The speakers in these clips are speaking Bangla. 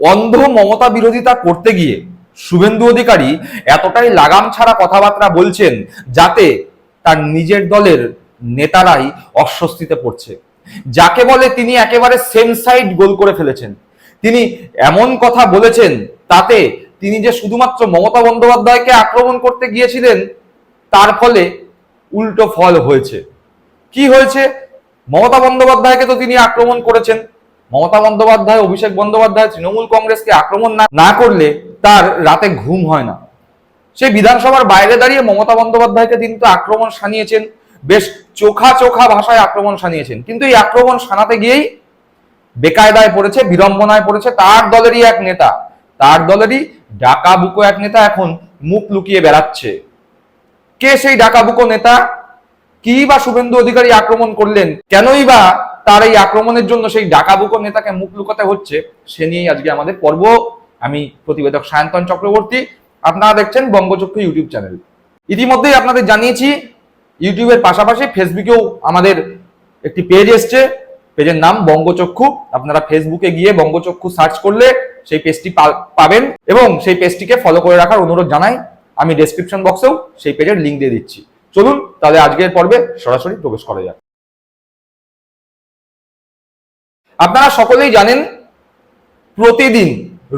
অন্ধ মমতা বিরোধিতা করতে গিয়ে শুভেন্দু অধিকারী এতটাই লাগাম ছাড়া কথাবার্তা বলছেন যাতে তার নিজের দলের নেতারাই অস্বস্তিতে পড়ছে। যাকে বলে তিনি একেবারে সেম সাইড গোল করে ফেলেছেন। তিনি এমন কথা বলেছেন তাতে তিনি যে শুধুমাত্র মমতা বন্দ্যোপাধ্যায়কে আক্রমণ করতে গিয়েছিলেন, তার ফলে উল্টো ফল হয়েছে। কি হয়েছে? মমতা বন্দ্যোপাধ্যায়কে তো তিনি আক্রমণ করেছেন। মমতা বন্দ্যোপাধ্যায়, অভিষেক বন্দ্যোপাধ্যায়, তৃণমূল কংগ্রেসকে আক্রমণ না করলে তার রাতে ঘুম হয় না। সেই বিধানসভার বাইরে দাঁড়িয়ে মমতা বন্দ্যোপাধ্যায়কে তিনি তো আক্রমণ সানিয়েছেন বেশ চোখা চোখা ভাষায় আক্রমণ সানিয়েছেন কিন্তু এই আক্রমণ সানাতে গিয়েই বেকায়দায় পড়েছে, বিড়ম্বনায় পড়েছে তার দলেরই এক নেতা। তার দলেরই ডাকা বুকো এক নেতা এখন মুখ লুকিয়ে বেড়াচ্ছে। কে সেই ডাকা বুকো নেতা? কি বা শুভেন্দু অধিকারী আক্রমণ করলেন? কেনই বা তার এই আক্রমণের জন্য সেই ডাকাবুকো নেতাকে মুখ লুকাতে হচ্ছে, সে নিয়েই আজকে আমাদের পর্ব। আমি প্রতিবেদক সায়ন্তন চক্রবর্তী, আপনারা দেখছেন বঙ্গচক্ষু ইউটিউব চ্যানেল। ইতিমধ্যেই আপনাদের জানিয়েছি, ইউটিউবের পাশাপাশি ফেসবুকেও আমাদের একটি পেজ এসছে, পেজের নাম বঙ্গচক্ষু। আপনারা ফেসবুকে গিয়ে বঙ্গচক্ষু সার্চ করলে সেই পেজটি পাবেন এবং সেই পেজটিকে ফলো করে রাখার অনুরোধ জানাই। আমি ডেসক্রিপশন বক্সেও সেই পেজের লিঙ্ক দিয়ে দিচ্ছি। চলুন, তাহলে আজকের পর্বে সরাসরি প্রবেশ করা যাক। আপনারা সকলেই জানেন, প্রতিদিন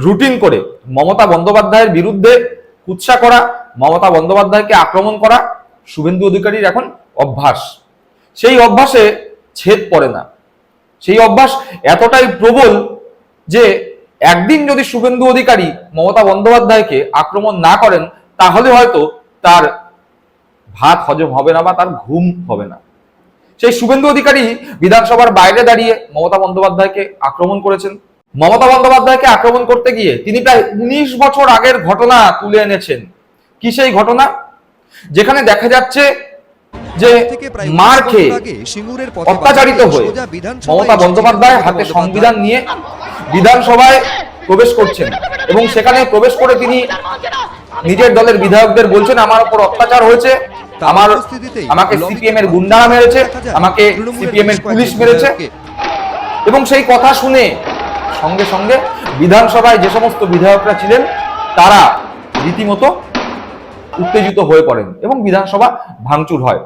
রুটিন করে মমতা বন্দ্যোপাধ্যায়ের বিরুদ্ধে কুৎসা করা, মমতা বন্দ্যোপাধ্যায়কে আক্রমণ করা শুভেন্দু অধিকারীর এখন অভ্যাস। সেই অভ্যাসে ছেদ পড়ে না। সেই অভ্যাস এতটাই প্রবল যে একদিন যদি শুভেন্দু অধিকারী মমতা বন্দ্যোপাধ্যায়কে আক্রমণ না করেন, তাহলে হয়তো তার ভাত হজম হবে না বা তার ঘুম হবে না। সেই শুভেন্দু অধিকারী বিধানসভার বাইরে দাঁড়িয়ে মমতা বন্দ্যোপাধ্যায়কে আক্রমণ করেছেন। মমতা বন্দ্যোপাধ্যায়কে আক্রমণ করতে গিয়ে তিনি প্রায় উনিশ বছর আগের ঘটনা তুলে এনেছেন। কি সেই ঘটনা? যেখানে দেখা যাচ্ছে যে মার খেয়ে সিঙ্গুরের অত্যাচারিত হয়ে মমতা বন্দ্যোপাধ্যায় হাতে সংবিধান নিয়ে বিধানসভায় প্রবেশ করছেন এবং সেখানে প্রবেশ করে তিনি নিজের দলের বিধায়কদের বলছেন আমার উপর অত্যাচার হয়েছে আমার আমাকে সিপিএম এর গুন্ডারা মেরেছে আমাকে সিপিএম এর পুলিশ মেরেছে। এবং সেই কথা শুনে সঙ্গে সঙ্গে বিধানসভায় যে সমস্ত বিধায়করা ছিলেন তারা রীতিমতো উত্তেজিত হয়ে পড়েন এবং বিধানসভা ভাঙচুর হয়।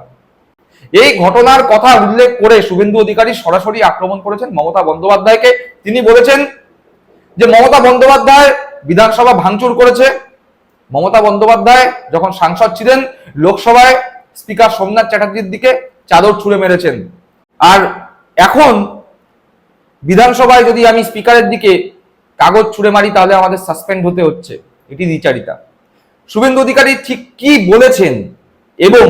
এই ঘটনার কথা উল্লেখ করে শুভেন্দু অধিকারী সরাসরি আক্রমণ করেছেন মমতা বন্দ্যোপাধ্যায়কে। তিনি বলেছেন যে মমতা বন্দ্যোপাধ্যায় বিধানসভা ভাঙচুর করেছে মমতা বন্দ্যোপাধ্যায় যখন সাংসদ ছিলেন, লোকসভায় স্পিকার সোমনাথ চ্যাটার্জির দিকে চাদর ছুঁড়ে মেরেছেন। আর এখন বিধানসভায় যদি আমি স্পিকারের দিকে কাগজ ছুঁড়ে মারি, তাহলে আমাদের সাসপেন্ড হতে হচ্ছে। এটি দ্বিচারিতা। শুভেন্দু অধিকারী ঠিক কি বলেছেন? এবং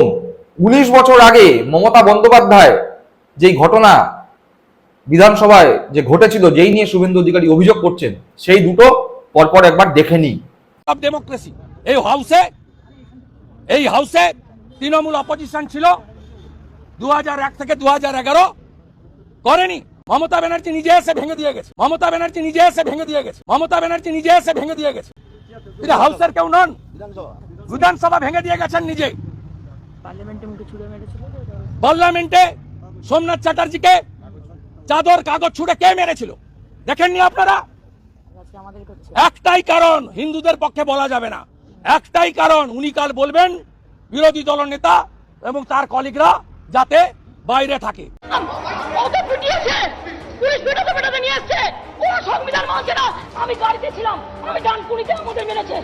উনিশ বছর আগে মমতা বন্দ্যোপাধ্যায় যেই ঘটনা বিধানসভায় যে ঘটেছিল, যেই নিয়ে শুভেন্দু অধিকারী অভিযোগ করছেন, সেই দুটো পরপর একবার দেখে নিই। ডেমোক্রেসি এই হাউসে এই হাউসে তৃণমূল অপোজিশন ছিল দু এক থেকে দু হাজার এগারো। করেনি। মমতা ব্যানার্জি নিজে এসে ভেঙে দিয়ে গেছে। মমতা ব্যানার্জি নিজে এসে ভেঙে দিয়ে গেছে। মমতা ব্যানার্জি নিজে এসে ভেঙে দিয়ে গেছে। এটা হাউসের কেউ নন। বিধানসভা ভেঙে দিয়ে গেছেন নিজে। পার্লামেন্টে সোমনাথ চ্যাটার্জিকে চাদর কাগজ ছুড়ে কে মেরেছিল? দেখেননি আপনারা? একটাই কারণ হিন্দুদের পক্ষে বলা যাবে না। একটাই কারণ, উনি কাল বলবেন, বিরোধী দল নেতা এবং তার কলিগরা যাতে বাইরে থাকে। আমি গাড়িতে ছিলাম। আমি ডানকুনিতে আমাদের মেরেছে।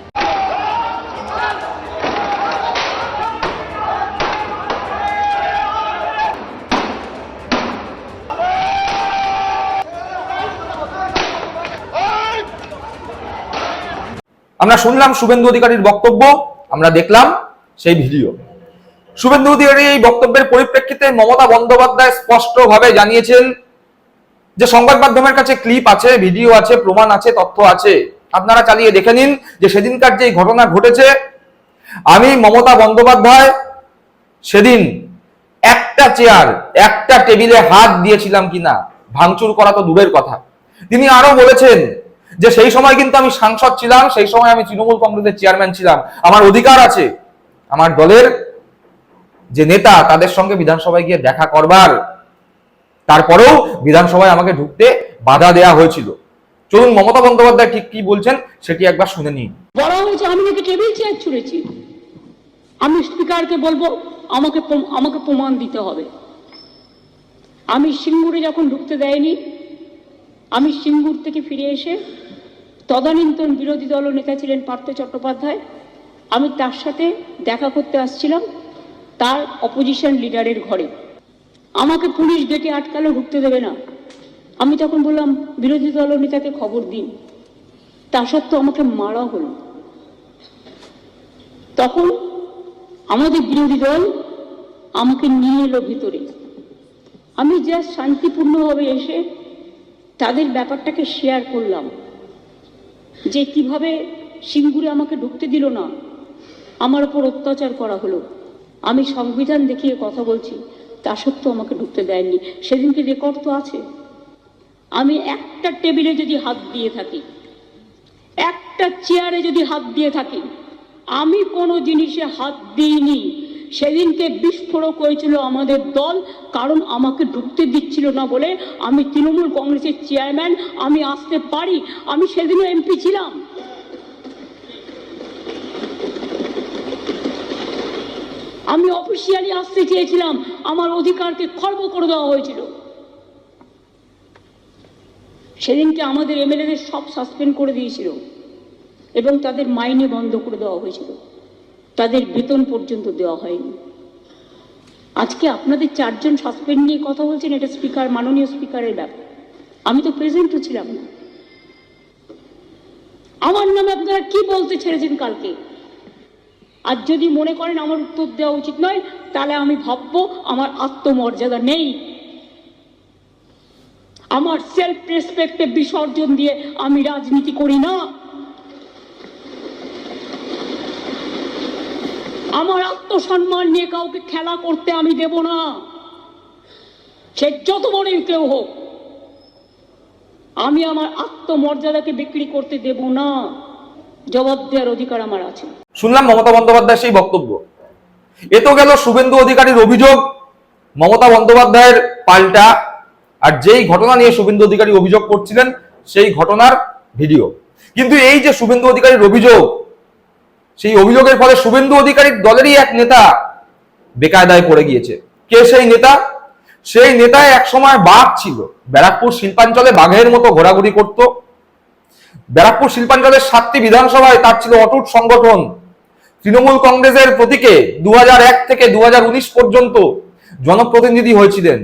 আমরা শুনলাম শুভেন্দু অধিকারীর বক্তব্য, আমরা দেখলাম সেই ভিডিও। শুভেন্দু অধিকারী এই বক্তব্যের পরিপ্রেক্ষিতে মমতা বন্দ্যোপাধ্যায় স্পষ্টভাবে জানিয়েছেন যে সংবাদ মাধ্যমের কাছে ক্লিপ আছে, ভিডিও আছে, প্রমাণ আছে, তথ্য আছে। আপনারা চালিয়ে দেখে নিন যে সেদিনকার যে ঘটনা ঘটেছে, আমি মমতা বন্দ্যোপাধ্যায় সেদিন একটা চেয়ার একটা টেবিলে হাত দিয়েছিলাম কিনা, ভাঙচুর করা তো দূরের কথা। তিনি আরও বলেছেন যে সেই সময় কিন্তু আমি সাংসদ ছিলাম, সেই সময় আমি তৃণমূল কংগ্রেসের চেয়ারম্যান ছিলাম। আমার অধিকার আছে। আমার দলের যে নেতা, তাদের সঙ্গে বিধানসভায় গিয়ে দেখা করবার। তারপরেও বিধানসভায় আমাকে ঢুকতে বাধা দেয়া হয়েছিল। চলুন, মমতা বন্দ্যোপাধ্যায় ঠিক কি বলছেন, সেটি একবার শুনে নিন। বলা হয়েছে, আমি নাকি টেবিল চেয়ার ছুঁড়েছি। আমি স্পিকারকে বলব, আমাকে আমাকে প্রমাণ দিতে হবে। আমি সিঙ্গুরে যখন ঢুকতে দেয়নি, আমি সিঙ্গুর থেকে ফিরে এসে তদানীন্তন বিরোধী দল নেতা ছিলেন পার্থ চট্টোপাধ্যায়। আমি তার সাথে দেখা করতে আসছিলাম তার অপোজিশন লিডারের ঘরে। আমাকে পুলিশ ডেকে আটকালো ঢুকতে দেবে না। আমি তখন বললাম, বিরোধী দল নেতাকে খবর দিন। তা সত্ত্বেও আমাকে মারা হলো। তখন আমাদের বিরোধী দল আমাকে নিয়ে এলো ভিতরে। আমি জাস্ট শান্তিপূর্ণভাবে এসে তাদের ব্যাপারটাকে শেয়ার করলাম। যে কীভাবে সিঙ্গুরে আমাকে ঢুকতে দিল না। আমার উপর অত্যাচার করা হলো। আমি সংবিধান দেখিয়ে কথা বলছি, তা সত্ত্বেও আমাকে ঢুকতে দেয়নি। সেদিনকে রেকর্ড তো আছে। আমি একটা টেবিলে যদি হাত দিয়ে থাকি, একটা চেয়ারে যদি হাত দিয়ে থাকি, আমি কোনো জিনিসে হাত দিইনি। সেদিনকে বিস্ফোরক হয়েছিল আমাদের দল, কারণ আমাকে ঢুকতে দিচ্ছিল না বলে আমি তৃণমূল কংগ্রেসের চেয়ারম্যান, আমি আসতে পারি, আমি সেদিনও এমপি ছিলাম। আমি অফিসিয়ালি আসতে চেয়েছিলাম, আমার অধিকারকে খর্ব করে দেওয়া হয়েছিল। সেদিনকে আমাদের এমএলএদের সব সাসপেন্ড করে দিয়েছিল এবং তাদের মাইনে বন্ধ করে দেওয়া হয়েছিল। তাদের বেতন পর্যন্ত দেওয়া হয়নি। আজকে আপনাদের চারজন সাসপেন্ড নিয়ে কথা বলছেন, এটা স্পিকার মাননীয় স্পিকারের ব্যাপার। আমি তো প্রেজেন্টও ছিলাম না। আমার নামে আপনারা কি বলতে ছেড়েছেন কালকে? আর যদি মনে করেন আমার উত্তর দেওয়া উচিত নয়, তাহলে আমি ভাববো আমার আত্মমর্যাদা নেই। আমার সেলফ রেসপেক্টে বিসর্জন দিয়ে আমি রাজনীতি করি না। আমার আত্মসম্মান নিয়ে কাউকে খেলা করতে আমি দেব না। সে যত বড়ই কেউ হোক, আমি আমার আত্মমর্যাদাকে বিক্রি করতে দেব না। জবাব দেওয়ার অধিকার আমার আছে। শুনলাম মমতা বন্দ্যোপাধ্যায়ের সেই বক্তব্য। এ তো গেল শুভেন্দু অধিকারীর অভিযোগ। মমতা বন্দ্যোপাধ্যায়ের পাল্টা আর যেই ঘটনা নিয়ে শুভেন্দু অধিকারী অভিযোগ করছিলেন, সেই ঘটনার ভিডিও। কিন্তু এই যে শুভেন্দু অধিকারীর অভিযোগ সেই অভিযোগের ফলে শুভেন্দু অধিকারীর দলেরই এক নেতা বেকায়দায় পড়ে গিয়েছে। কে সেই নেতা? সেই নেতা একসময় বাঘ ছিল। ব্যারাকপুর শিল্পাঞ্চলে বাঘের মতো ঘোরাঘুরি করত। ব্যারাকপুর শিল্পাঞ্চলের সাতটি বিধানসভায় তার ছিল অটুট সংগঠন। তৃণমূল কংগ্রেসের প্রতীকে দু হাজার এক থেকে দু হাজার উনিশ পর্যন্ত জনপ্রতিনিধি হয়েছিলেন।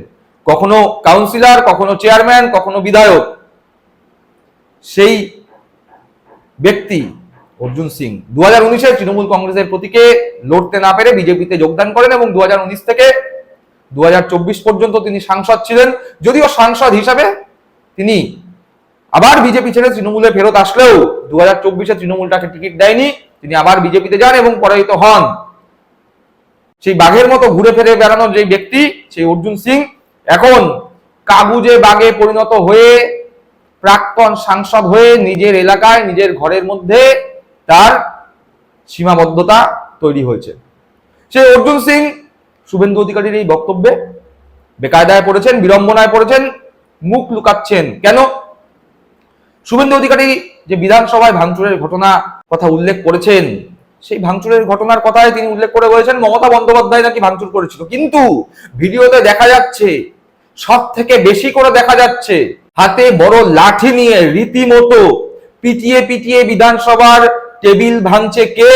কখনো কাউন্সিলর, কখনো চেয়ারম্যান, কখনো বিধায়ক। সেই ব্যক্তি অর্জুন সিং। দু হাজার উনিশে তৃণমূল কংগ্রেসের প্রতীকে লড়তে না পেরে বিজেপিতে যোগদান করেন এবং দুহাজার উনিশ থেকে দুহাজার চব্বিশ পর্যন্ত তিনি সাংসদ ছিলেন। যদিও সাংসদ হিসাবে তিনি আবার বিজেপি ছেড়ে তৃণমূলে ফেরত আসলেও দু হাজার চব্বিশে তৃণমূল তাকে টিকিট দেয়নি। তিনি আবার বিজেপিতে যান এবং পরাজিত হন। সেই বাঘের মতো ঘুরে ফিরে বেড়ানোর যে ব্যক্তি, সেই অর্জুন সিং, এখন কাগুজে বাঘে পরিণত হয়ে প্রাক্তন সাংসদ হয়ে নিজের এলাকায়, নিজের ঘরের মধ্যে তার সীমাবদ্ধতা তৈরি হয়েছে। সেই অর্জুন সিং শুভেন্দু অধিকারীর এই বক্তব্যে বেকায়দায় পড়েছেন, বিড়ম্বনায় পড়েছেন, মুখ লুকাচ্ছেন। কেন? শুভেন্দু অধিকারী যে বিধানসভায় ভাঙচুরের ঘটনা কথা উল্লেখ করেছেন, সেই ভাঙচুরের ঘটনার কথায় তিনি উল্লেখ করে বলেছেন, মমতা বন্দ্যোপাধ্যায় নাকি ভাঙচুর করেছিল। কিন্তু ভিডিওতে দেখা যাচ্ছে সব থেকে বেশি করে দেখা যাচ্ছে, হাতে বড় লাঠি নিয়ে রীতিমতো পিটিয়ে পিটিয়ে বিধানসভার টেবিল ভাঙছে কে?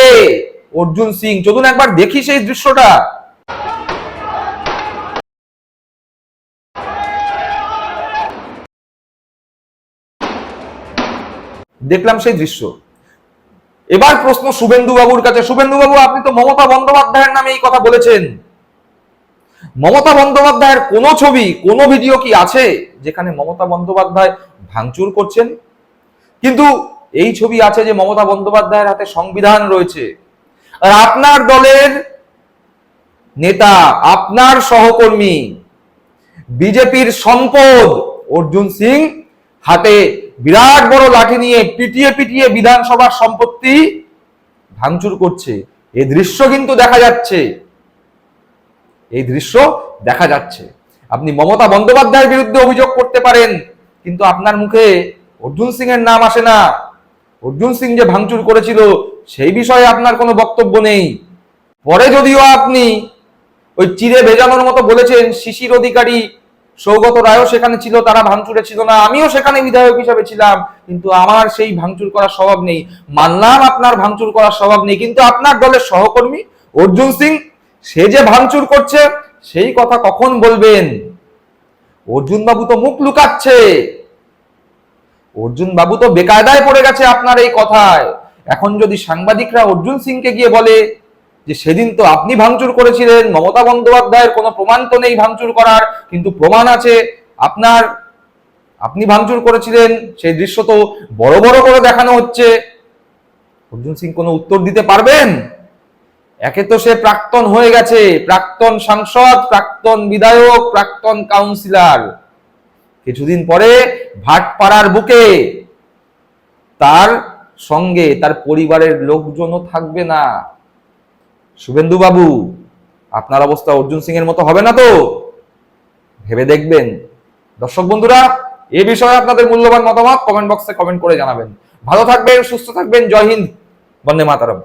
অর্জুন সিং। চলুন একবার দেখি সেই দৃশ্যটা। দেখলাম সেই দৃশ্য। এবার প্রশ্ন শুভেন্দু বাবুর কাছে। শুভেন্দু বাবু আপনি তো মমতা বন্দ্যোপাধ্যায়ের নামে এই কথা বলেছেন। মমতা বন্দ্যোপাধ্যায়ের কোনো ছবি, কোনো ভিডিও কি আছে যেখানে মমতা বন্দ্যোপাধ্যায় ভাঙচুর করছেন? কিন্তু এই ছবি আছে যে মমতা বন্দ্যোপাধ্যায়ের হাতে সংবিধান রয়েছে। আর আপনার দলের নেতা, আপনার সহকর্মী, বিজেপির সম্পদ অর্জুন সিং হাতে বিরাট বড় লাঠি নিয়ে পিটিয়ে পিটিয়ে বিধানসভার সম্পত্তি ভাঙচুর করছে। এই দৃশ্য কিন্তু দেখা যাচ্ছে। এই দৃশ্য দেখা যাচ্ছে। আপনি মমতা বন্দ্যোপাধ্যায়ের বিরুদ্ধে অভিযোগ করতে পারেন, কিন্তু আপনার মুখে অর্জুন সিং এর নাম আসে না। অর্জুন সিং যে ভাঙচুর করেছিল, সেই বিষয়ে আপনার কোনো বক্তব্য নেই। পরে যদিও আপনি ওই চিরে ভেজানোর মতো বলেছেন, শিশির অধিকারী সৌগত রায়ও সেখানে ছিল, তারা ভাঙচুরে ছিল না, আমিও সেখানে বিধায়ক হিসাবে ছিলাম, কিন্তু আমার সেই ভাঙচুর করার স্বভাব নেই। মানলাম আপনার ভাঙচুর করার স্বভাব নেই, কিন্তু আপনার দলের সহকর্মী অর্জুন সিং, সে যে ভাঙচুর করছে, সেই কথা কখন বলবেন? অর্জুন বাবু তো মুখ লুকাচ্ছে। অর্জুন বাবু তো বেকায়দায় পড়ে গেছে আপনার এই কথায়। এখন যদি সাংবাদিকরা অর্জুন সিংকে গিয়ে বলে যে সেদিন তো আপনি ভাঙচুর করেছিলেন, মমতা বন্দ্যোপাধ্যায়ের কোনো প্রমাণ তো নেই ভাঙচুর করার, কিন্তু প্রমাণ আছে, আপনার আপনি ভাঙচুর করেছিলেন, সেই দৃশ্য তো বড় বড় করে দেখানো হচ্ছে। অর্জুন সিং কোনো উত্তর দিতে পারবেন? একে তো সে প্রাক্তন হয়ে গেছে, প্রাক্তন সাংসদ, প্রাক্তন বিধায়ক, প্রাক্তন কাউন্সিলর। কিছুদিন পরে ভাটপাড়ার বুকে তার সঙ্গে তার পরিবারের লোকজনও থাকবে না। শুভেন্দু বাবু আপনার অবস্থা অর্জুন সিং এর মতো হবে না তো? ভেবে দেখবেন। দর্শক বন্ধুরা, এ বিষয়ে আপনাদের মূল্যবান মতামত কমেন্ট বক্সে কমেন্ট করে জানাবেন। ভালো থাকবেন, সুস্থ থাকবেন। জয় হিন্দ, বন্দে মাতারম।